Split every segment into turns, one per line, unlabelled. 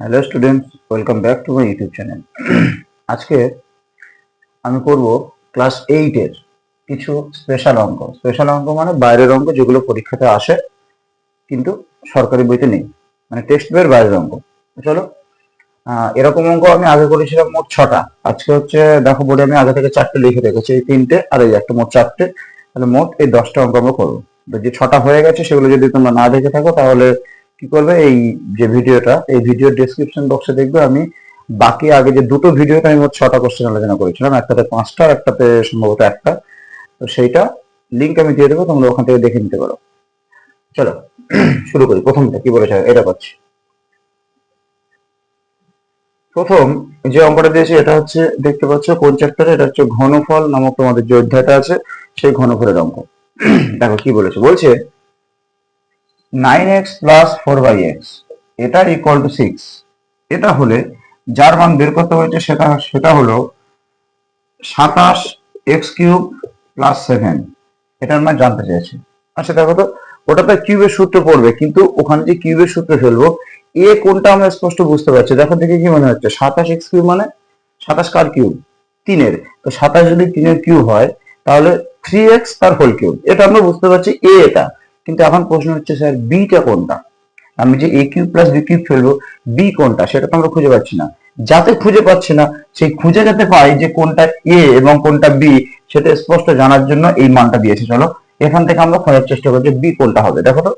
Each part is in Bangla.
Hello students welcome back to my YouTube channel আজকে আমি করব ক্লাস এইটের কিছু স্পেশাল অঙ্ক। স্পেশাল অঙ্ক মানে বাইরের অঙ্ক যেগুলো পরীক্ষাতে আসে, কিন্তু সরকারি বইতে নেই। মানে টেক্সট বইয়ের বাইরের অঙ্ক। চলো এরকম অঙ্ক আমি আগে করেছিলাম মোট ছটা। আজকে হচ্ছে দেখো বোর্ডে আমি আগে থেকে চারটে লিখে রেখেছি, এই তিনটে আর এই একটা, মোট চারটে। তাহলে মোট এই দশটা অঙ্ক আমরা করব। যে ছটা হয়ে গেছে সেগুলো যদি তোমরা না দেখে থাকো, তাহলে কি করবে? এই যে ভিডিওটা, এই ভিডিও ডেসক্রিপশন বক্সে দেখবে আমি বাকি আগে যে দুটো ভিডিওতে আমি মোট ছটা কোশ্চেন আলোচনা করেছিলাম একটাতে পাঁচটা একটাতে সম্ভবত একটা। তো সেইটা লিঙ্ক আমি দিয়ে দেবো, তোমরা ওখান থেকে দেখে নিতে পারো। চলো, শুরু করি। প্রথমটা কি বলেছে? এটা পাচ্ছি। প্রথম যে অঙ্কটা দিয়েছি, এটা হচ্ছে, দেখতে পাচ্ছ কোন চ্যাপ্টারে এটা হচ্ছে ঘনফল নামক তোমাদের যে অধ্যায়টা আছে, সেই ঘনফলের অঙ্ক। দেখো কি বলেছে? বলছে nine x plus four by x এটা ইকুয়াল টু সিক্স এটা হলে যার মান বের করতে হয়েছে সেটা সেটা হলো সাতাশ এক্স কিউব প্লাস সেভেন এটার মান জানতে চেয়েছে। আচ্ছা দেখো তো ওটা তো কিউবের সূত্র পড়বে, কিন্তু ওখানে যে কিউবের সূত্র ফেলব, এ কোনটা আমরা স্পষ্ট বুঝতে পারছি? দেখো দেখে কি মনে হচ্ছে। সাতাশ এক্স কিউব মানে সাতাশ কার কিউব তিনের। তো সাতাশ যদি তিনের কিউব হয়, তাহলে থ্রি এক্স তার হোল কিউব এটা আমরা বুঝতে পারছি, এ এটা। কিন্তু এখন প্রশ্ন হচ্ছে, স্যার বিটা কোনটা? আমি যে a cube plus b cube ফেলব বি কোনটা? সেটা তো আমরা খুঁজে পাচ্ছি না। যাতে খুঁজে পাচ্ছি না, সেই খুঁজে যাতে পাই যে কোনটা এ এবং কোনটা বি সেটা স্পষ্ট জানার জন্য এই মানটা দিয়েছে। চলো, এখান থেকে আমরা খোঁজার চেষ্টা করছি বি কোনটা হবে। দেখো তো,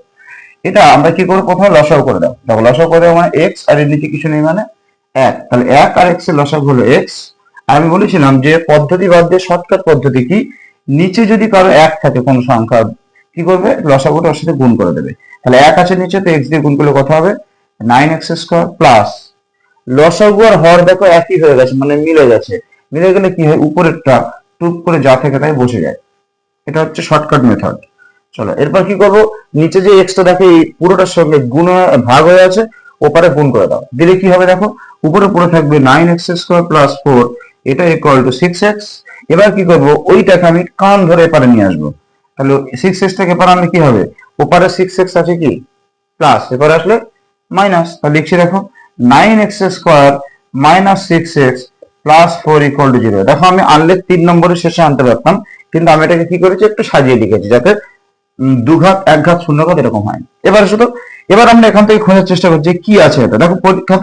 এটা আমরা কি করব প্রথমে? লসাও করে দাও। দেখো লসাও করে দেওয়া মানে এক্স আর এর নিচে কিছু নেই মানে এক। তাহলে এক আর এক্সের লসাগ হলো এক্স আমি বলেছিলাম যে পদ্ধতি বাদ দিয়ে শর্টকাট পদ্ধতি কি? নিচে যদি কারও এক থাকে কোন সংখ্যা কি করবে? লসাগুটা ওর সাথে গুণ করে দেবে। তাহলে এক আছে নিচে, তো এক্স দিয়ে গুণ করলে কত হবে? নাইন এক্স স্কোয়ার প্লাস লসাগু আর হর দেখো একই হয়ে গেছে মানে মিলে গেছে। মিলে গেলে কি হয়? উপরেরটা টুক করে যা থেকে তাই বসে যায়। এটা হচ্ছে শর্টকাট মেথড চলো, এরপর কি করব? নিচে যে এক্সটা দেখো, এই পুরোটার সঙ্গে গুণ ভাগ হয়ে আছে, ওপারে গুণ করে দাও। দিলে কি হবে দেখো? উপরে পুরো থাকবে nine x square plus four এটা ইকুয়াল টু সিক্স এক্স এবার কি করব? ওইটাকে আমি কান ধরে এপারে নিয়ে আসব। তাহলে সিক্স এক্স থেকে এপারে আনলে কি হবে? ওপারে সিক্স এক্স আছে কি? প্লাস এপারে আসলে মাইনাস তাহলে লিখছি দেখো nine x square minus six x plus four equal to zero দেখো আমি আনলে তিন নম্বরের শেষে আনতে পারতাম, কিন্তু আমি এটাকে কি করেছি, একটু সাজিয়ে লিখেছি যাতে দুঘাত এক ঘাত শূন্য ঘাত এরকম হয়। এবার শুধু এবার আমরা এখান থেকে খোঁজার চেষ্টা করছি কি আছে এটা। দেখো পরীক্ষা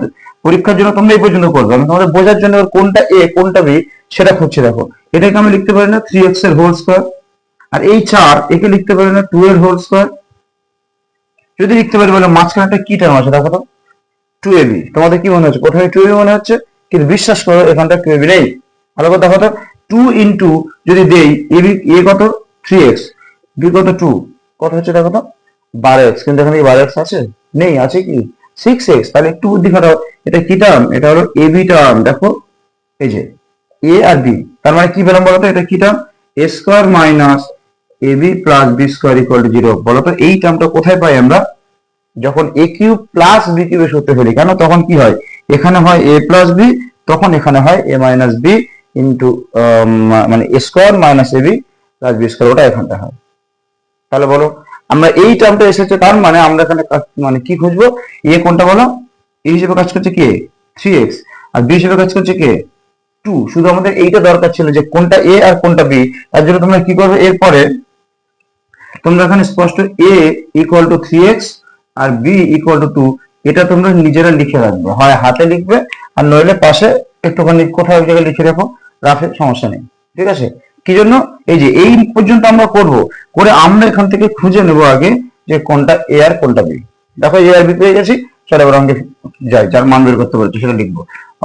পরীক্ষার জন্য তোমরা এই পর্যন্ত করবে। আমি তোমাদের বোঝার জন্য কোনটা এ কোনটা বি সেটা খুঁজছি দেখো। এটাকে আমি লিখতে পারি না থ্রি এক্সের হোল স্কোয়ার আর এই চার, একে লিখতে পারি না টু এর হোল স্কোয়ার যদি লিখতে পারি বলে মাঝখানে একটা কি টার্ম আছে দেখো তো? টু এ বি তোমাদের কি মনে হচ্ছে? প্রথমে টু এ বি মনে হচ্ছে, কিন্তু বিশ্বাস করো, এখানটা টু এ বি নেই। ভালো করে দেখো তো টু ইন্টু যদি দেই এ বি এ কত? থ্রি এক্স বি কত? টু কত হচ্ছে দেখো তো? বারো এক্স কিন্তু এখানে কি বারো এক্স আছে? নেই, আছে কি? সিক্স এক্স তাহলে একটু বুদ্ধি খাটাও এটা কি টার্ম এটা হলো এ বি টার্ম দেখো। এই যে এ আর বি তার মানে কি পেলাম বলতো এটা কি term a square minus a b plus b square equal to zero বলতো এই টার্মটা কোথায় পাই আমরা? যখন এ কিউব প্লাস বি কিউবের সূত্র ফেলি, কেন? তখন কি হয়? এখানে হয় এ প্লাস বি তখন এখানে হয় এ মাইনাস বি ইন্টু মানে a square minus a b plus b square ওটা এখানটা হয়। তাহলে বলো, আমরা এই টার্মটা এসেছে তার মানে আমরা এখানে মানে কি খুঁজবো? এ কোনটা বলো? এ হিসেবে কাজ করছে কে? থ্রি এক্স আর বি হিসেবে কাজ করছে কে? টু শুধু আমাদের এইটা দরকার ছিল যে কোনটা এ আর কোনটা বি তার জন্য তোমরা কি করবে? এরপরে তোমরা এখানে স্পষ্ট a equal to three x R b equal to two এটা তোমরা নিজেরা লিখে রাখবে। হয় হাতে লিখবে, আর নইলে পাশে একটুখানি কোথাও এক জায়গায় লিখে রাখো, রাফে সমস্যা নেই। ঠিক আছে? কি জন্য? এই যে, এই পর্যন্ত আমরা করব, করে আমরা এখান থেকে খুঁজে নেব আগে যে কোনটা এ আর কোনটা বি দেখো এ আর বি পেয়ে গেছি, চলো এবার অঙ্কে যাই, যার মান বের করতে পারছি সেটা লিখব।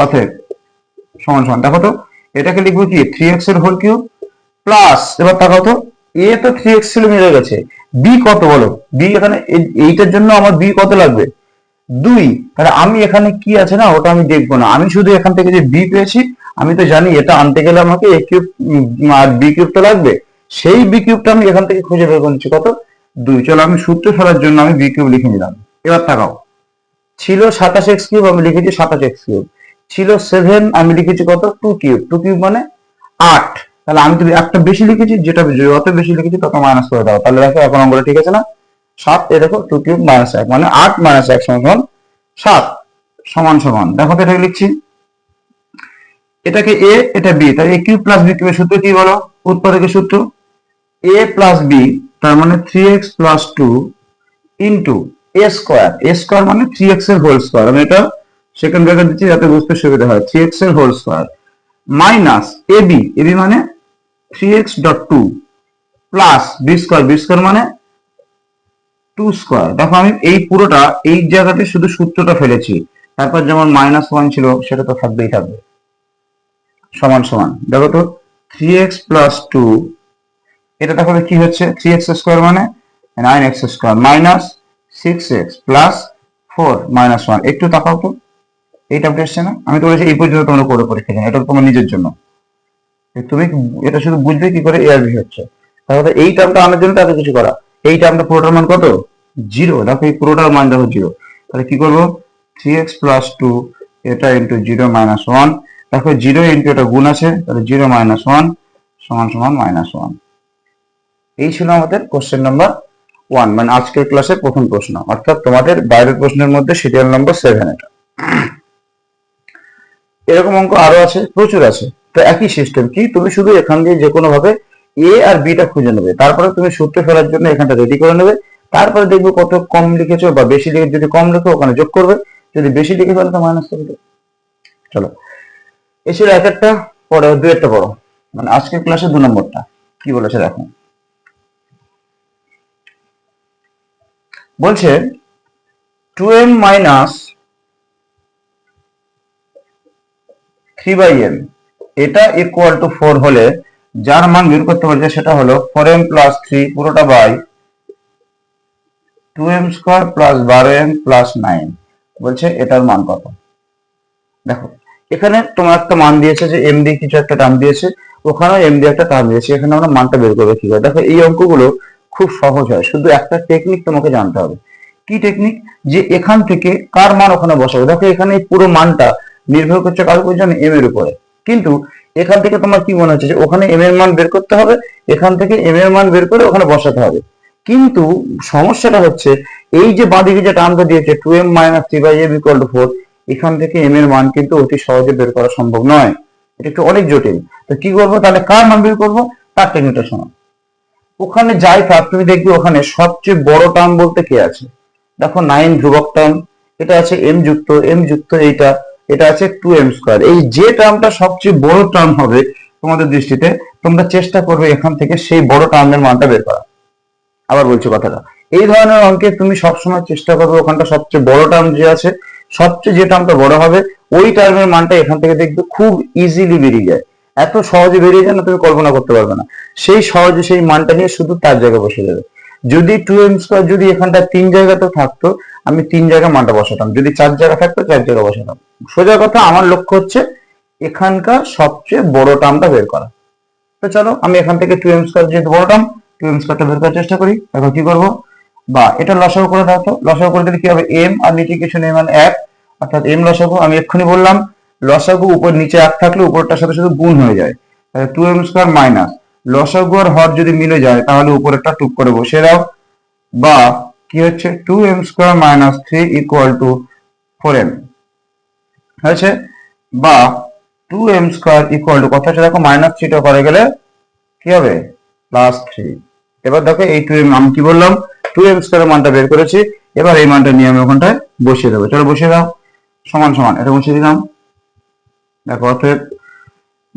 অতএব, সমান সমান, দেখো তো, এটাকে লিখব কি? থ্রি এক্সের হোল কিউব প্লাস এবার তাকাও তো এ তো থ্রি এক্স ছিল মিলে গেছে। বি কত বলো? বি এখানে এই- এইটার জন্য আমার বি কত লাগবে? দুই। তাহলে আমি এখানে কি আছে না? ওটা আমি দেখব না। আমি শুধু এখান থেকে যে বি পেয়েছি, আমি তো জানি এটা আনতে গেলে আমাকে এ কিউব আর বি কিউব তো লাগবে। সেই বি কিউবটা আমি এখান থেকে খুঁজে বের করে নিচ্ছি। কত? দুই। চলো আমি সূত্র ফেলার জন্য আমি বি কিউব লিখে নিলাম। এবার তাকাও ছিল সাতাশ এক্স কিউব আমি লিখেছি সাতাশ এক্স কিউব ছিল সেভেন আমি লিখেছি কত? টু কিউব টু কিউব মানে আট। তাহলে আমি তো একটা বেশি লিখেছি, যেটা যত বেশি লিখেছি, তত মাইনাস করে দাও। তাহলে দেখো, এখন অঙ্কটা ঠিক আছে না? সাত এ দেখো টু কিউব মাইনাস এক মানে আট মাইনাস এক সমান সাত, সমান সমান। দেখো তো এটাকে লিখছি। এটাকে এ এটা বি তাই এ কিউব প্লাস বি কিউবের সূত্র কি বলো? উৎপাদকের সূত্র। এ প্লাস বি তার মানে three x plus two into a square a square মানে থ্রি এক্সের হোল স্কোয়ার আমি এটা সেকেন্ড ব্র্যাকেট দিচ্ছি, যাতে বুঝতে সুবিধা হয়। থ্রি এক্সের whole square minus a b a b মানে three x dot two plus b square b square মানে টু স্কোয়ার দেখো আমি এই পুরোটা, এই জায়গাতে শুধু সূত্রটা ফেলেছি। তারপর যেমন মাইনাস ওয়ান ছিল, সেটা তো থাকবেই, থাকবে। সমান সমান। দেখো তো থ্রি এক্স প্লাস টু এটা তাহলে কি হচ্ছে? থ্রি এক্স স্কোয়ার মানে nine x square minus six x plus four minus one একটু তাকাও তো, এই টার্মটা এসছে না। আমি তো বলেছি এই পর্যন্ত তোমরা করে পরীক্ষা জানো এটা তোমার নিজের জন্য। তুমি এটা শুধু বুঝবে কি করে এআর বি হচ্ছে। তাহলে এই টার্মটা আনার জন্য তাকে কিছু করা। এই টার্মটা পুরোটার মান কত? জিরো। দেখো এই পুরোটার মান দেখো জিরো। তাহলে কি করব? থ্রি এক্স প্লাস টু এটা ইন্টু জিরো মাইনাস ওয়ান দেখো জিরো ইন্টু এটা গুণ আছে, তাহলে জিরো মাইনাস ওয়ান সমান সমান মাইনাস ওয়ান এই ছিল আমাদের কোশ্চেন নাম্বার ওয়ান মানে আজকের ক্লাসের প্রথম প্রশ্ন। অর্থাৎ তোমাদের বাইরের প্রশ্নের মধ্যে সিরিয়াল নম্বর সেভেন এটা। এরকম অঙ্ক আরও আছে, প্রচুর আছে। তো একই সিস্টেম কি? তুমি শুধু এখান দিয়ে যে কোনো ভাবে এ আর বিটা খুঁজে নেবে। তারপরে তুমি সূত্র ফেলার জন্য এখানটা রেডি করে নেবে। তারপরে দেখবে কত কম লিখেছো বা বেশি লিখে যদি কম লিখো, ওখানে যোগ করবে। যদি বেশি লিখে ফেলো, তো মাইনাস করবে চলো। এ ছিল এক একটা, পরে দু একটা বড় মানে আজকের ক্লাসে দু নম্বরটা। কি বলেছে দেখো। বলছে two m minus three by m এটা ইকুয়াল টু ফোর হলে যার মান বের করতে পারছে সেটা হলো ফোর এম প্লাস থ্রি পুরোটা by two m square plus বারো এম প্লাস নাইন বলছে এটার মান কত? দেখো, এখানে তোমার একটা মান দিয়েছে যে এম দিয়ে কিছু একটা টার্ম দিয়েছে, ওখানেও এম দিয়ে একটা টার্ম দিয়েছে, এখানে আমরা মানটা বের করব কি করে? দেখো, এই অঙ্কগুলো খুব সহজ হয়, শুধু একটা টেকনিক তোমাকে জানতে হবে। কি টেকনিক যে এখান থেকে কার মান ওখানে বসাবো? দেখো, এখানে পুরো মানটা নির্ভর করছে কার উপর? জানো এম এর উপরে। কিন্তু এখান থেকে তোমার কি মনে হচ্ছে ওখানে এম এর মান বের করতে হবে, এখান থেকে এম এর মান বের করে ওখানে বসাতে হবে। কিন্তু সমস্যাটা হচ্ছে এই যে বাঁদিকে যে টার্মটা দিয়েছে two m minus three by m equal to four এখান থেকে এম এর মান কিন্তু অতি সহজে বের করা সম্ভব নয়। এটা একটু অনেক জটিল। তো কি করব? তাহলে কার মান বের করব? তার টেকনিকটা শোনো ওখানে যাই থাক, তুমি দেখবে ওখানে সবচেয়ে বড় টার্ম বলতে কে আছে? দেখো নাইন ধ্রুবক টার্ম, এটা আছে এম যুক্ত এম যুক্ত এইটা। এটা আছে টু এম স্কোয়ার এই যে টার্মটা সবচেয়ে বড় টার্ম হবে তোমাদের দৃষ্টিতে, তোমরা চেষ্টা করবে এখান থেকে সেই বড় টার্মের মানটা বের করা আবার বলছি কথাটা, এই ধরনের অঙ্কে তুমি সবসময় চেষ্টা করবে ওখানটা সবচেয়ে বড় টার্ম যে আছে, সবচেয়ে যে টার্মটা বড় হবে, ওই টার্মের মানটা এখান থেকে দেখবে খুব ইজিলি বেরিয়ে যায়। এত সহজে বেরিয়ে যায় না তুমি কল্পনা করতে পারবে না। সেই সহজে সেই মানটা নিয়ে শুধু তার জায়গায় বসে যাবে। যদি টু এম স্কোয়ার যদি এখানটা তিন জায়গাতে থাকতো, আমি তিন জায়গায় মানটা বসাতাম। যদি চার জায়গা থাকতো, চার জায়গায় বসাতাম। সোজা কথা, আমার লক্ষ্য হচ্ছে এখানকার সবচেয়ে বড় টার্মটা বের করা। তো চলো, আমি এখান থেকে টু এম স্কোয়ার যেহেতু বড় টার্ম টু এম স্কোয়ারটা বের করার চেষ্টা করি। এখন কি করব? বা এটা লসাগু করে দাও তো। লসাগু করে দিলে কি হবে? এম আর নিচে কিছু নেই মানে এক। অর্থাৎ এম লসাগু, আমি এক্ষুনি বললাম, লসাগু উপর নিচে এক থাকলে উপরটার সাথে শুধু গুণ হয়ে যায়। তাহলে টু এম স্কোয়ার মাইনাস লসাগু আর হর যদি মিলে যায়, তাহলে উপরেরটা টুক করে বসে দাও। বা কি হচ্ছে? Two m square minus three equal to four m হয়েছে? বা two m square equal to কথা দেখো মাইনাস থ্রিটা করে গেলে কি হবে? প্লাস থ্রি এবার দেখো, এই টু এম আমি কি বললাম? টু এম স্কোয়ার মানটা বের করেছি। এবার এই মানটা নিয়ে আমি ওখানটায় বসিয়ে দেবো। চলো বসিয়ে দাও। সমান সমান, এটা বসিয়ে দিলাম। দেখো, অতএব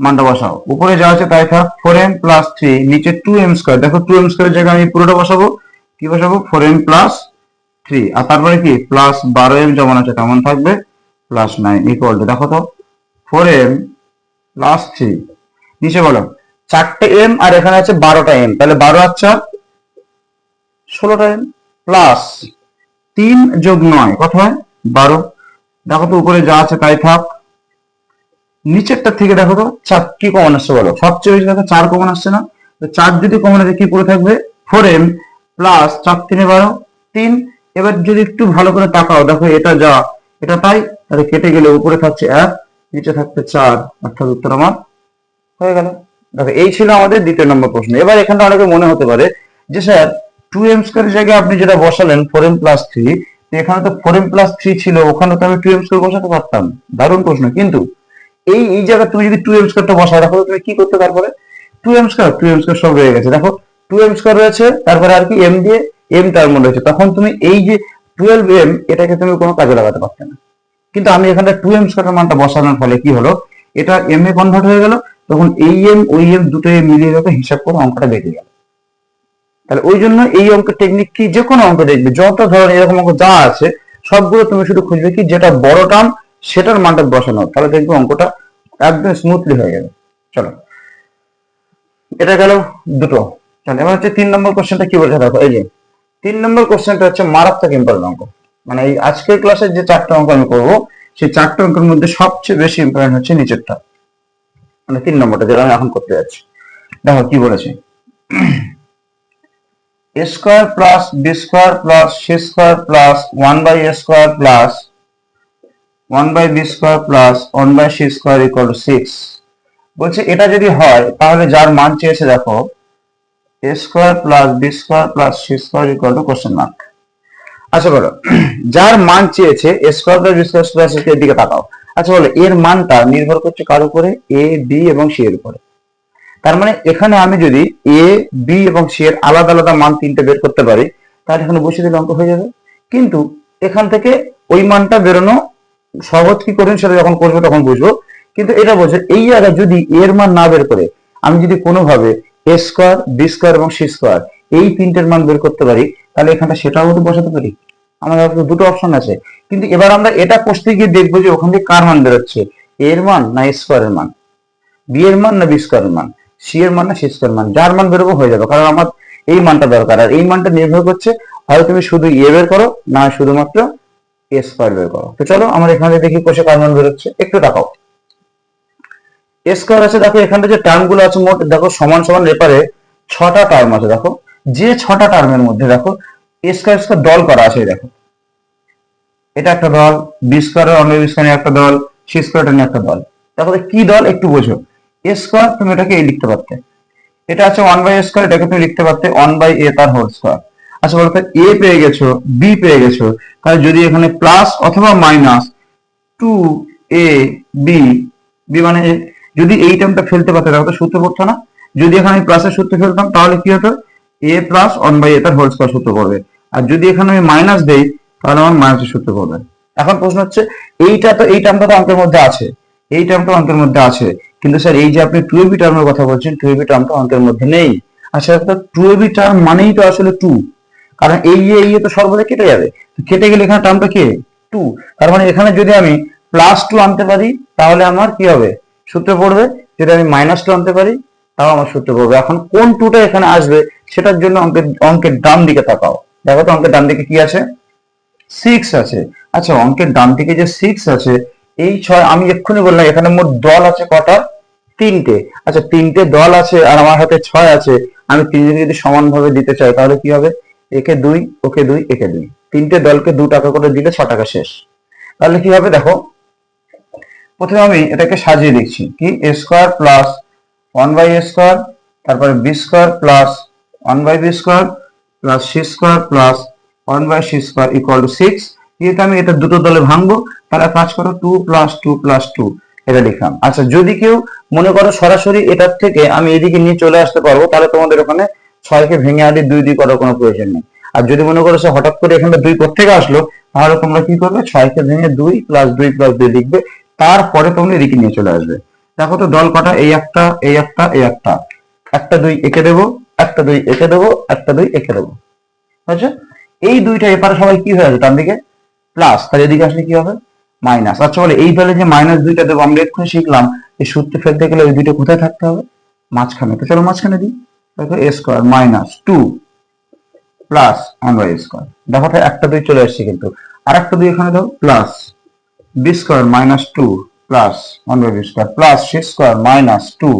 মানটা বসাও। উপরে যা আছে তাই থাক ফোর এম প্লাস থ্রি নিচে টু এম স্কোয়ার দেখো টু এম স্কোয়ার জায়গায় আমি পুরোটা বসাবো। কি বসাবো? ফোর এম প্লাস থ্রি আর তারপরে কি? প্লাস বারো এম যেমন আছে তেমন থাকবে? প্লাস নাইন ইকুয়াল টু দেখো তো। ফোর এম প্লাস থ্রি নিচে বলো। চারটে এম আর এখানে আছে বারোটা এম তাহলে বারো আচ্ছা ষোলোটা এম প্লাস তিন যোগ নয়। কত হয়? বারো। দেখো তো উপরে যা আছে তাই থাক। নিচেরটা থেকে দেখো তো, চার কি কমন আসছে বলো? সবচেয়ে বেশি দেখো চার কমন আসছে না? চার যদি কমন আসে, কি পড়ে থাকবে? ফোর এম প্লাস চার তিনে বারো, তিন। এবার যদি একটু ভালো করে তাকাও, দেখো এটা যা, এটা তাই, তাহলে কেটে গেলে উপরে থাকছে এক, নিচে থাকছে চার, অর্থাৎ উত্তর আমার হয়ে গেল। দেখো, এই ছিল আমাদের দ্বিতীয় নম্বর প্রশ্ন। এবার এখানটা অনেকে মনে হতে পারে যে, স্যার টু এম স্কোয়ারের জায়গায় আপনি যেটা বসালেন ফোর এম প্লাস থ্রি এখানে তো ফোর এম প্লাস থ্রি ছিল, ওখানে তো আমি টু এম স্কোয়ার বসাতে পারতাম। দারুণ প্রশ্ন, কিন্তু এই এই জায়গায় তুমি যদি টু এম স্কোয়ারটা বসাও তো তুমি কি করতে তারপরে two m square two m square সব রয়ে গেছে। দেখো টু এম স্কোয়ার রয়েছে, তারপরে আর কি এম দিয়ে এম টার্ম রয়েছে তখন তুমি এই যে টুয়েলভ এম এটাকে তুমি কোনো কাজে লাগাতে পারতে না। কিন্তু আমি এখানে টু এম স্কোয়ারের মানটা বসানোর ফলে কি হলো? এটা এম এ কনভার্ট হয়ে গেল, তখন এই এম ওই এম দুটো এম মিলিয়ে যাবে হিসাব করে, অঙ্কটা বেরিয়ে গেল। তাহলে ওই জন্য এই অঙ্কের টেকনিক কি? যে কোনো অঙ্ক দেখবে। যত ধরনের এরকম অঙ্ক যা আছে, সবগুলো তুমি শুধু খুঁজবে কি? যেটা বড় টার্ম সেটার মানটা বসানো তাহলে দেখবে অঙ্কটা একদম স্মুথলি হয়ে যাবে। চলো। এটা গেল দুটো। চলো এবার হচ্ছে তিন নম্বর কোশ্চেনটা কি বলছে? দেখো, এই যে, তিন নম্বর কোশ্চেনটা হচ্ছে মারাত্মক ইম্পর্টেন্ট অঙ্ক। মানে এই আজকের ক্লাসের যে চারটা অঙ্ক আমি করব, সেই চারটা অঙ্কের মধ্যে সবচেয়ে বেশি ইম্পর্টেন্ট হচ্ছে নিচেরটা। মানে তিন নম্বরটা, যেটা আমি এখন করতে যাচ্ছি। দেখো কি বলেছে। A square plus b square plus c square plus 1 square a 1 by b square plus 1 by c square equal to 6 বলছে, এটা যদি হয়, তাহলে যার মান চেয়েছে দেখো a square plus b square plus c square equal to question mark আচ্ছা বলো, যার মান চেয়েছে a square plus b square plus এর দিকে তাকাও। আচ্ছা বলো, এর মানটা নির্ভর করছে কার উপরে? a b এবং c এর উপরে। তার মানে এখানে আমি যদি এ, বি এবং সি এর আলাদা আলাদা মান তিনটে বের করতে পারি, তাহলে এখানে বসে দিলে অঙ্ক হয়ে যাবে। কিন্তু এখান থেকে ওই মানটা বেরোনো সহজ কি করেন সেটা যখন করব তখন বুঝব। কিন্তু এটা বলছে, এই জায়গায় যদি এর মান না বের করে, আমি যদি কোনোভাবে এ স্কোয়ার বি স্কোয়ার এবং সি স্কোয়ার এই তিনটের মান বের করতে পারি, তাহলে এখানটা সেটাও তো বসাতে পারি। আমাদের হাতে দুটো অপশন আছে। কিন্তু এবার আমরা এটা কষতে গিয়ে দেখব যে ওখান থেকে কার মান বেরোচ্ছে এর মান না স্কোয়ারের মান বি এর মান না বি স্কোয়ারের মান সি এর মান না সি স্কোয়ার মান, যার মান বেরোবো হয়ে যাবে। কারণ আমার এই মানটা দরকার, আর এই মানটা নির্ভর করছে, হয়তো তুমি শুধু এ বের করো, না শুধুমাত্র এ স্কোয়ার বের করো। তো চলো, আমার এখানে দেখি কোষে কার মান বেরোচ্ছে। একটু দেখাও এ স্কোয়ার আছে, দেখো, এখানে যে টার্মগুলো আছে মোট, দেখো, সমান সমান রেপারে ছটা টার্ম আছে, দেখো। যে ছটা টার্মের মধ্যে, দেখো এ স্কোয়ার স্কোয়ার দল করা আছে দেখো। এটা একটা দল বি স্কোয়ারের অন্য বি একটা দল সি স্কোয়ারের একটা দল দেখো, কি দল একটু বোঝো। এ স্কোয়ার তুমি এটাকে এই লিখতে পারতে। এটা আছে ওয়ান বাই এ স্কোয়ার এটাকে তুমি লিখতে পারতে ওয়ান বাই এ তার হোল স্কোয়ার আচ্ছা বলতে এ পেয়ে গেছো বি পেয়ে গেছো, তাহলে যদি এখানে প্লাস অথবা minus two a b b মানে যদি এই টার্মটা ফেলতে পারতে, তাহলে সূত্র পড়তো না। যদি এখানে আমি প্লাসের সূত্র ফেলতাম, তাহলে কি হতো? A plus one by a তার হোল স্কোয়ার সূত্র পড়বে। আর যদি এখানে আমি মাইনাস দেই, তাহলে আমার মাইনাসের সূত্র পড়বে। এখন প্রশ্ন হচ্ছে, এইটা তো, এই টার্মটা তো অঙ্কের মধ্যে আছে। এই টার্মটা অঙ্কের মধ্যে আছে। কিন্তু স্যার এই যে আপনি টু এবি টার্মের কথা বলছেন টু এবি টার্মটা অঙ্কের মধ্যে নেই। আচ্ছা টু এবি টার্ম মানেই তো আসলে টু কারণ এই ইয়ে এই তো সর্বদা কেটে যাবে। কেটে গেলে এখানে টার্মটা কে? টু তার মানে এখানে যদি আমি প্লাস টু আনতে পারি, তাহলে আমার কি হবে? সূত্র পড়বে। যদি আমি মাইনাস টু আনতে পারি, তাও আমার সূত্র পড়বে। এখন কোন টুটা এখানে আসবে, সেটার জন্য অঙ্কের অঙ্কের ডান দিকে তাকাও। দেখো তো অঙ্কের ডান দিকে কি আছে? সিক্স আছে। আচ্ছা অঙ্কের ডান দিকে যে সিক্স আছে, এই ছয়, আমি এক্ষুনি বললাম, এখানে মোট দল আছে কটা? তিনটে। আচ্ছা তিনটে দল আছে আর আমার হাতে ছয় আছে। আমি তিনজনে যদি সমানভাবে দিতে চাই, তাহলে কি হবে? একে দুই, ওকে দুই, একে দুই। তিনটে দলকে দু টাকা করে দিলে ছ টাকা শেষ। তাহলে কি হবে দেখো? প্রথমে আমি এটাকে সাজিয়ে লিখছি কি? A square plus one by a square তারপরে b square plus one by b square plus c square plus one by c square equal to six যেহেতু আমি এটা দুটো দলে ভাঙবো, তাহলে কাজ করো two plus two plus two এটা লিখলাম। আচ্ছা যদি কেউ মনে করো সরাসরি এটার থেকে আমি এদিকে নিয়ে চলে আসতে পারব, তাহলে তোমাদের ওখানে ছয়কে ভেঙে আদি দুই দুই করার কোনো প্রয়োজন নেই। আর যদি মনে করো সে হঠাৎ করে এখানে দুই থেকে আসলো, তাহলে তোমরা কি করবে? ছয়কে ভেঙে দুই প্লাস দুই প্লাস দুই লিখবে। তারপরে তোমরা এদিকে নিয়ে চলে আসবে। দেখো তো দল কটা? এই একটা এই একটা এই একটা। একটা দুই এঁকে দেবো, একটা দুই এঁকে দেবো, একটা দুই এঁকে দেবো। আচ্ছা এই দুইটা এপারে সবাই কি হয়ে আছে? ডান দিকে? প্লাস তাহলে এদিকে আসলে কি হবে? মাইনাস আচ্ছা বলে, এই দলে যে মাইনাস দুইটা দেবো আমরা এক্ষুনি শিখলাম। এই সূত্রে ফেলতে গেলে ওই দুইটা কোথায় থাকতে হবে? মাঝখানে। তো চলো মাঝখানে দিই। দেখো a square minus two plus one by square দেখো একটা দুই চলে আসছে কিন্তু। আর একটা দুই এখানে দাও plus b square minus two plus one by b square plus c square minus two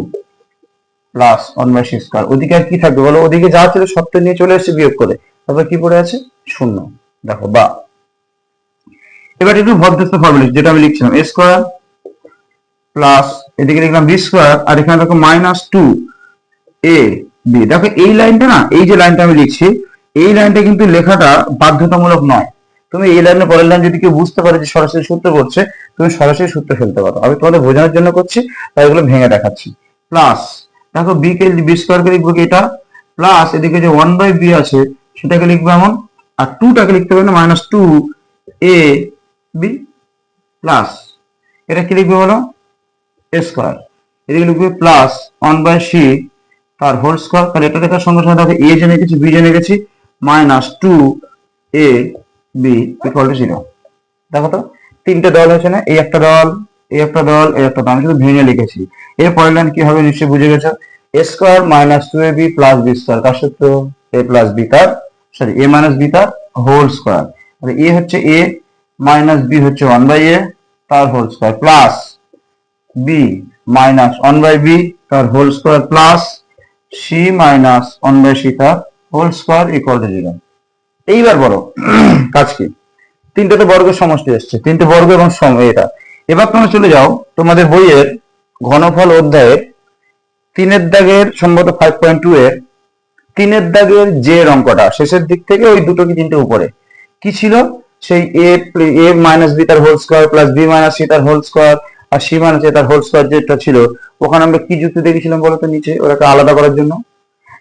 plus one by c square ওদিকে আর কি থাকবে বলো? ওদিকে যা ছিল সবটা নিয়ে চলে এসেছে বিয়োগ করে। তারপর কি পড়ে আছে? শূন্য। দেখো বা। এবার একটু ভদ্রস্থ ফর্মুলা যেটা আমি লিখছিলাম এ স্কোয়ার প্লাস এদিকে লিখলাম বি স্কোয়ার আর এখানে দেখো মাইনাস টু এ বি দেখো এই লাইনটা না, এই যে লাইনটা আমি লিখছি, এই লাইনটা কিন্তু লেখাটা বাধ্যতামূলক নয়। তুমি এই লাইনে পরের লাইন যদি কেউ বুঝতে পারে যে সরাসরি সূত্র করছে তুমি সরাসরি সূত্র ফেলতে পারো। আমি তোমাদের বোঝানোর জন্য করছি, তাই এগুলো ভেঙে দেখাচ্ছি। প্লাস দেখো বি কে বি স্কোয়ারকে লিখব কি এটা? প্লাস এদিকে যে ওয়ান বাই বি আছে, সেটাকে লিখব এমন, আর টুটাকে লিখতে পারবে না minus two a b plus এটা কি লিখবে বলো? এ স্কোয়ার এদিকে লিখবে প্লাস ওয়ান বাই সি তার হোল স্কোয়ার তাহলে এটা দেখার সঙ্গে সঙ্গে দেখো এ জেনে গেছি বি জেনে গেছি minus two a b equal to zero দেখো তো, তিনটে দল হয়েছে না, এই একটা দল, এই একটা দল, এই একটা দল, আমি শুধু ভেঙে লিখেছি। এর পরের লাইন কি হবে নিশ্চয়ই বুঝে গেছো? A square minus two a b plus b square কার সূত্র? এ প্লাস বি তার সরি এ মাইনাস বি তার হোল স্কোয়ার এ হচ্ছে এ মাইনাস বি হচ্ছে ওয়ান বাই এ তার whole square plus b minus one by b তার whole square plus c minus one by তার whole square equal to zero এইবার বলো, কাজ কি? তিনটে তো বর্গের সমষ্টি এসছে, তিনটে বর্গ এবং এটা। এবার তোমরা চলে যাও, তোমাদের বইয়ের ঘনফল অধ্যায়ের তিনের দাগের সম্ভবত ফাইভ পয়েন্ট টু এর তিনের দাগের যে অঙ্কটা, শেষের দিক থেকে ওই দুটো কি তিনটে উপরে। কি ছিল? সেই এ এ মাইনাস বি তার whole square plus b minus c তার হোল স্কোয়ার আর সি মাইনাস এ তার হোল স্কোয়ার যেটা ছিল, ওখানে আমরা কি যুক্তি দেখেছিলাম বলতো নিচে? ওটাকে আলাদা করার জন্য?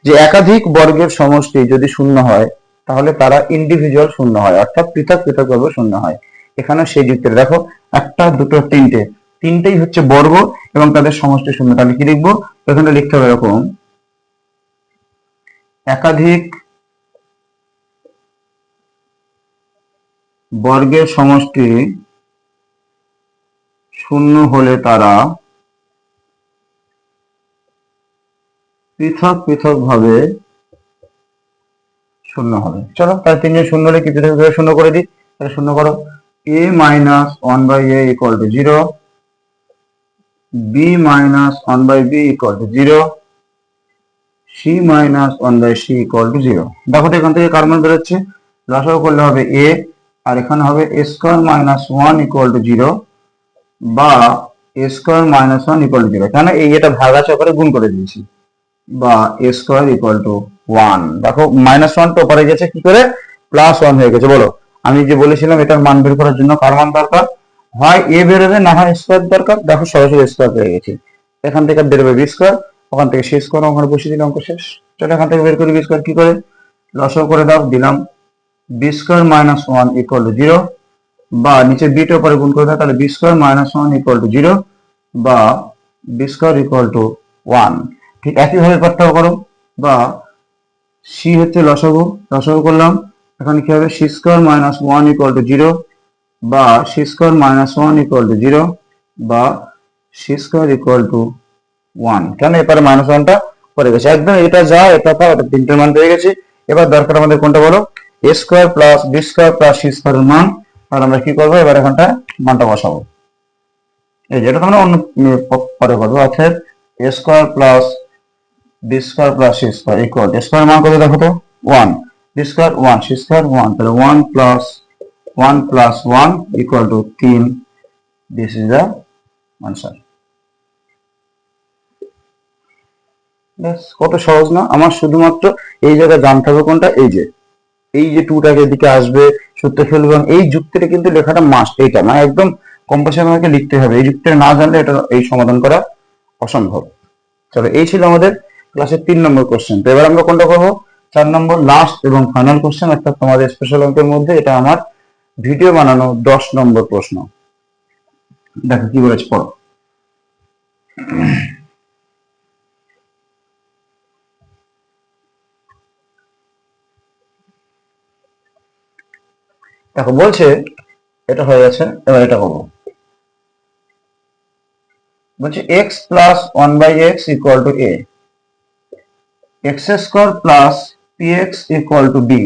যে একাধিক বর্গের সমষ্টি যদি শূন্য হয়, তাহলে তারা ইন্ডিভিজুয়াল শূন্য হয়, অর্থাৎ পৃথক পৃথক ভাবে শূন্য হয়। এখানে সেই যুক্তিটা দেখো, একটা, দুটো, তিনটে। তিনটেই হচ্ছে বর্গ এবং তাদের সমষ্টি শূন্য। তাহলে কি লিখব? এখানে লিখতে হবে এরকম, একাধিক বর্গের সমষ্টি শূন্য হলে তারা পৃথক পৃথক ভাবে শূন্য হবে। চলো, তাহলে তিনজন শূন্য হলে কি পৃথক ভাবে শূন্য করে দিই? তাহলে শূন্য করো। A minus one by a two zero b minus one by b equal to zero c minus one by c equal to zero দেখো তো এখান থেকে কার মান বেরোচ্ছে? করলে হবে এ আর এখানে হবে a square minus one equal to zero বা a square minus one equal to zero কেন এই এটা ভাগা চক্রে গুণ করে দিয়েছি। বা a square equal to one দেখো মাইনাস ওয়ান তো পরে গেছে, কি করে? প্লাস ওয়ান হয়ে গেছে, বলো। আমি যে বলেছিলাম এটার মান বের করার জন্য কার মান দরকার? হয় এ বেরোবে না হয় স্কোয়ার দরকার। দেখো, সরাসরি স্কোয়ার পেয়ে গেছি। এখান থেকে বেরোবে বি স্কোয়ার ওখান থেকে সি স্কোয়ার ওখানে বসিয়ে দিলাম, অঙ্ক শেষ। চলো এখান থেকে বের করি বি স্কোয়ার কি করে? লসও করে দাও, দিলাম। B square minus one equal to zero বা নিচে বিটা উপরে গুণ করে তাহলে b square minus one equal to zero বা b square equal to one ঠিক একইভাবে পার্থক্য করো, বা সি হচ্ছে লসাগু লসাগু করলাম। এখানে কি হবে? C square minus one equal to zero বা c square minus one equal to zero বা c square equal to one কেন এবারে মাইনাস ওয়ানটা পড়ে গেছে? একদম এটা যা, এটা তা ওটা তিনটের মান পেয়ে গেছি। এবার দরকার আমাদের কোনটা বলো? A square plus b square plus c স্কোয়ারের মান আর আমরা কি করব? এবার এখানটা মানটা বসাবো। এই যেটা তোমরা অন্য পরে করব। অর্থাৎ a square plus b square plus c square equal square মান কত দেখো তো? One b square one c square one তাহলে one plus one plus one equal to তিন। দিস ইজ দ্য আনসার কত সহজ না? আমার শুধুমাত্র এই জায়গায় জানতে হবে কোনটা? এই যে এই যে টুটাকে এদিকে আসবে সূত্র ফেলবে এবং এই যুক্তিটা কিন্তু লেখাটা মাস্ট এইটা মানে একদম কম্পালসারি আমাকে লিখতে হবে। এই যুক্তিটা না জানলে এটা, এই সমাধান করা অসম্ভব। চলো, এই ছিল আমাদের ক্লাসের তিন নম্বর কোশ্চেন তো এবার আমরা কোনটা করব? চার নম্বর লাস্ট এবং ফাইনাল কোশ্চেন অর্থাৎ তোমাদের স্পেশাল অঙ্কের মধ্যে এটা আমার ভিডিও বানানো দশ নম্বর প্রশ্ন। দেখো কি বলেছে, পড়ো। দেখো বলছে, এটা হয়ে গেছে, এবার এটা করব। বলছে x plus one by x equal to a x square plus p x equal to b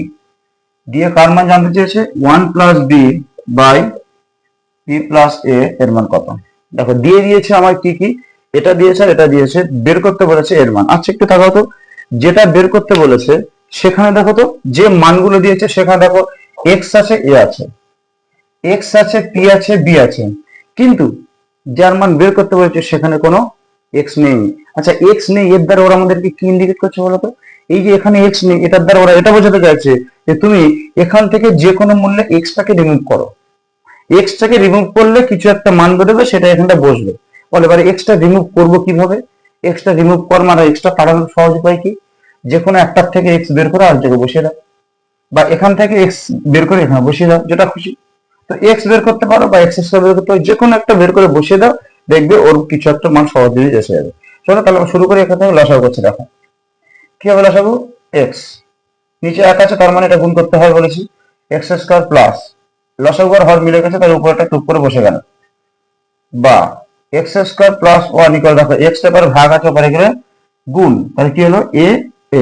দিয়ে কার মান জানতে চেয়েছে? One plus b by p plus a এর মান কত? দেখো দিয়ে দিয়েছে আমার কি কি? এটা দিয়েছে আর এটা দিয়েছে, বের করতে বলেছে এর মান। আচ্ছা একটু থাকো তো। যেটা বের করতে বলেছে, সেখানে দেখো তো, যে মানগুলো দিয়েছে, সেখানে দেখো এক্স আছে এ আছে। এক্স আছে পি আছে বি আছে। কিন্তু যার মান বের করতে বলেছে, সেখানে কোনো এক্স নেই। আচ্ছা এক্স নেই, এর দ্বারা ওরা আমাদেরকে কি ইন্ডিকেট করছে বলতো এই যে এখানে এক্স নেই, এটার দ্বারা ওরা এটা বোঝাতে চাইছে যে তুমি এখান থেকে যে কোনো মূল্যে এক্সটাকে রিমুভ করো। এক্সটাকে রিমুভ করলে কিছু একটা মান বেরোবে, সেটা এখানটা বসবে। বলে, এবারে এক্সটা রিমুভ করব কীভাবে? এক্সটা রিমুভ কর মানে এক্সটা কাটানোর সহজ উপায় কি? যে কোনো একটার থেকে এক্স বের করে আর জায়গায় বসিয়ে দাও। বা এখান থেকে এক্স বের করে এখানে বসিয়ে দাও, যেটা খুশি। তো এক্স বের করতে পারো বা এক্স স্কোয়ার বের করতে পারো যে কোনো একটা বের করে বসিয়ে দাও, দেখবে ওর কিছু একটা মান সহজেই এসে যাবে চলো তাহলে আমরা শুরু করে এখান থেকে লসাগু করছি, দেখো। কি হবে লসাগু এক্স নিচে এক আছে, তার মানে এটা গুণ করতে হয় বলেছি। এক্স স্কোয়ার প্লাস লসাগু আর হর মিলে গেছে তার উপর একটা টুক করে বসে গেল। বা x square plus one equal দেখো এক্স এবার ভাগ আছে ওপরে গেলে গুণ। তাহলে কি হলো? এ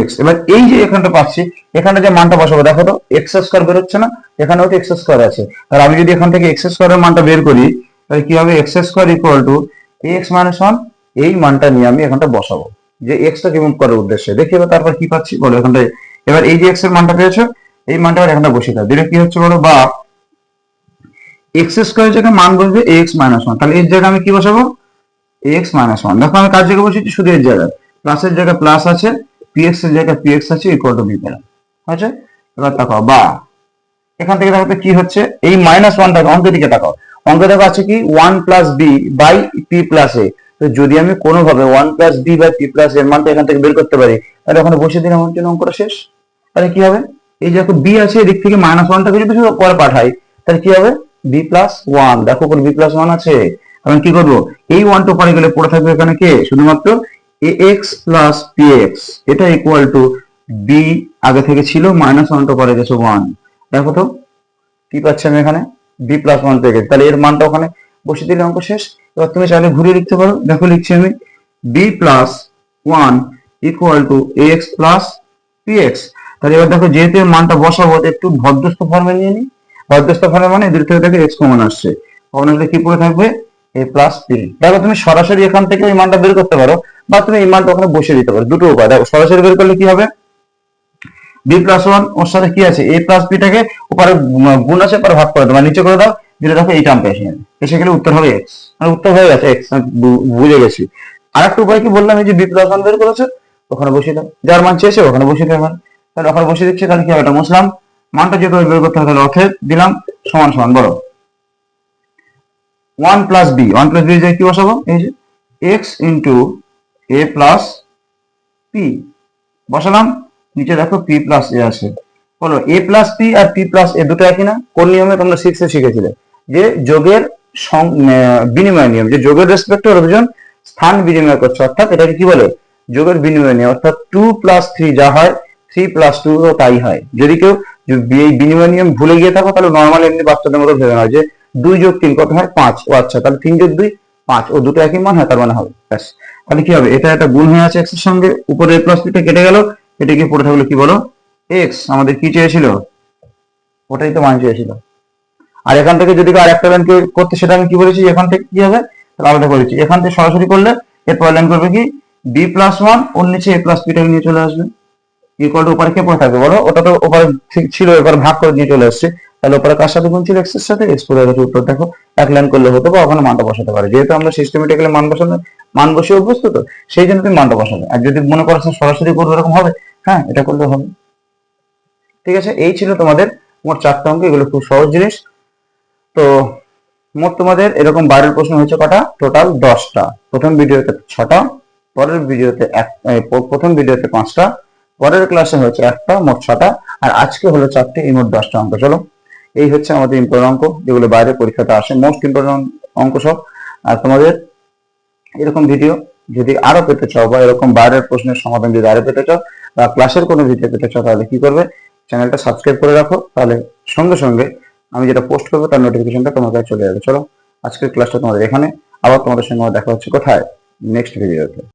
এক্স এবার এই যে এখানটা পাচ্ছি, এখানে যে মানটা বসাবো, দেখো তো এক্স স্কোয়ার বেরোচ্ছে না, এখানেও তো এক্স স্কোয়ার আছে। তাহলে আমি যদি এখান থেকে এক্স স্কোয়ারের মানটা বের করি, তাহলে কি হবে? X square equal to x minus one এই মানটা নিয়ে আমি এখানটা বসাবো। যে এক্সটা রিমুভ করার উদ্দেশ্যে। দেখি এবার তারপর কি পাচ্ছি? বলো এখানটায় এবার এই যে এক্সের মানটা পেয়েছ, এই মানটা এবার এখানটা বসিয়ে দাও। দিলে কি হচ্ছে বলো? বা এক্স স্কোয়ার জায়গায় মান বসবে এক্স মাইনাস ওয়ান তাহলে এর জায়গায় আমি কি বসাবো? এক্স মাইনাস ওয়ান দেখো আমি কার জায়গায় বসেছি? শুধু এর জায়গায়। প্লাসের জায়গায় প্লাস আছে। পিএক্স এর জায়গায় পিএক্স আছে ইকুয়াল টু বি পেলাম। আছে? এবার তাকাও, বা, এখান থেকে দেখো কি হচ্ছে? এই মাইনাস ওয়ানটাকে অঙ্কের দিকে তাকাও। অঙ্কে দেখো আছে কি? One plus b by p plus a তো যদি আমি কোনোভাবে one plus b by p plus এর মানটা এখান থেকে বের করতে পারি, তাহলে ওখানে বসে দিন আমার জন্য অঙ্কটা শেষ। তাহলে কি হবে? এই যে বি আছে, এদিক থেকে মাইনাস ওয়ানটাকে যদি শুধু পরে পাঠাই, তাহলে কি হবে? বি প্লাস ওয়ান দেখো বি প্লাস ওয়ান আছে। আমি কি করব? এই ওয়ানটা পরে গেলে পড়ে থাকবে এখানে কে? শুধুমাত্র এক্স প্লাস পি এক্স এটা ইকুয়াল টু বি আগে থেকে ছিল মাইনাস ওয়ানটা পরে গেছে ওয়ান দেখো তো, কি পাচ্ছি আমি এখানে? বি প্লাস ওয়ান পেয়ে গেছি তাহলে এর মানটা ওখানে বসে দিলে অঙ্ক শেষ। এবার তুমি চাইলে ঘুরিয়ে লিখতে পারো। দেখো, লিখছি আমি। B plus one equal to x plus p তাহলে এবার দেখো, যেহেতু মানটা বসাবো একটু ভদ্রস্থ ফর্মে নিয়ে নিই ভদ্রস্থ ফর্মে মানে এদের থেকে দেখে এক্স কমন আসছে। কমন আসলে কি পড়ে থাকবে? এ প্লাস পি দেখো, তুমি সরাসরি এখান থেকে এই মানটা বের করতে পারো। বা তুমি এই মানটা ওখানে বসিয়ে দিতে পারো, দুটো উপায়। দেখো, সরাসরি বের করলে কি হবে? বি প্লাস ওয়ান ওর সাথে কি আছে? এ প্লাস বিটাকে ওপারে গুণ আছে পরে ভাগ করে দাও মানে নিচে করে দাও, যেটা দেখো এই টার্মটা এসে যাবে এসে গেলে উত্তর হবে এক্স মানে উত্তর হয়ে গেছে এক্স বুঝে গেছি। আর একটা উপায় কি বললাম, এই যে বি প্লাস ওয়ান বের করেছে, ওখানে বসিয়ে দাও। যার মান চেয়েছে, ওখানে বসিয়ে দেবে তাহলে ওখানে বসিয়ে দিচ্ছে, তাহলে কি হবে? এটা মুসলাম মানটা যেহেতু বের করতে হবে, তাহলে অথে দিলাম, সমান সমান, বলো। One plus b one plus b কি বসাবো? এই যে x into a plus p বসালাম, নিচে দেখো পি প্লাস এ আছে। বলো এ প্লাস পি আর পি প্লাস এ দুটো একই না? কোন নিয়মে তোমরা সিক্সে শিখেছিলে? যে যোগের বিনিময় নিয়ম, যে যোগের রেসপেক্টে দুজন স্থান বিনিময় করছে। অর্থাৎ এটাকে কি বলে? যোগের বিনিময় নিয়ম। অর্থাৎ টু প্লাস থ্রি যা হয় থ্রি প্লাস টু ও তাই হয়। যদি কেউ এই বিনিময় নিয়ম ভুলে গিয়ে থাকো, তাহলে নর্মাল এমনি বাচ্চাদের মতো ভেবে নাও যে দুই যোগ তিন কত হয়? পাঁচ। ও আচ্ছা তাহলে তিন যোগ দুই পাঁচ, ও দুটো একই মান হয়, তার মানে হবে। ব্যাস। তাহলে কি হবে? এটা একটা গুণ হয়ে আছে এক্সের সঙ্গে। উপরে প্লাস পিটা কেটে গেল। এটা কি পড়ে থাকল কি বলো? এক্স আমাদের কি চেয়েছিল? ওটাই তো মান চেয়েছিল। আর এখান থেকে যদি আর একটা লাইন করতে, সেটা আমি কি বলেছি? এখান থেকে কি হবে? তাহলে আলাদা করেছি এখান থেকে সরাসরি করলে এরপর লাইন করবে কি? বি প্লাস ওয়ান ওর নিচে এ প্লাস পিটাকে নিয়ে চলে আসবে। ইকুয়াল টু উপরে কে পড়ে থাকবে বলো? ওটা তো ওপারে ছিল, এবার ভাগ করে নিয়ে চলে আসছে। তাহলে ওপারে কার সাথে গুণ ছিল? এক্সের সাথে? এক্স পড়ে গেছে উত্তর, দেখো। এক লাইন করলে হতো বা ওখানে মানটা বসাতে পারে। যেহেতু আমরা সিস্টেমেটিক্যালি মান বসানো মান বসে অভ্যস্ত তো, সেই জন্য তুমি মানটা বসাবে। আর যদি মনে করো সরাসরি করবে এরকম হবে হ্যাঁ এটা করলে হবে। ঠিক আছে, এই ছিল তোমাদের মোট চারটে অঙ্ক, এগুলো খুব সহজ জিনিস। তো মোট তোমাদের এরকম বাইরের প্রশ্ন হয়েছে কটা? টোটাল দশটা। প্রথম ভিডিওতে ছটা, পরের ভিডিওতে এক প্রথম ভিডিওতে পাঁচটা, পরের ক্লাসে হয়েছে একটা মোট ছটা, আর আজকে হলো চারটে, এই মোট দশটা অঙ্ক। চলো। এই হচ্ছে আমাদের ইম্পর্টেন্ট অঙ্ক, যেগুলো বাইরে পরীক্ষাতে আসে মোস্ট ইম্পর্টেন্ট অঙ্ক সব। আর তোমাদের এরকম ভিডিও যদি আরও পেতে চাও বা এরকম বাইরের প্রশ্নের সমাধান যদি আরও পেতে চাও বা ক্লাসের কোনো ভিডিও পেতে চাও, তাহলে কি করবে? চ্যানেলটা সাবস্ক্রাইব করে রাখো, তাহলে সঙ্গে সঙ্গে আমি যেটা পোস্ট করব তার নোটিফিকেশনটা তোমার কাছে চলে যাবে। চলো, আজকের ক্লাসটা তোমাদের এখানে, আবার তোমাদের সঙ্গে দেখা হচ্ছে। কোথায়? নেক্সট ভিডিওতে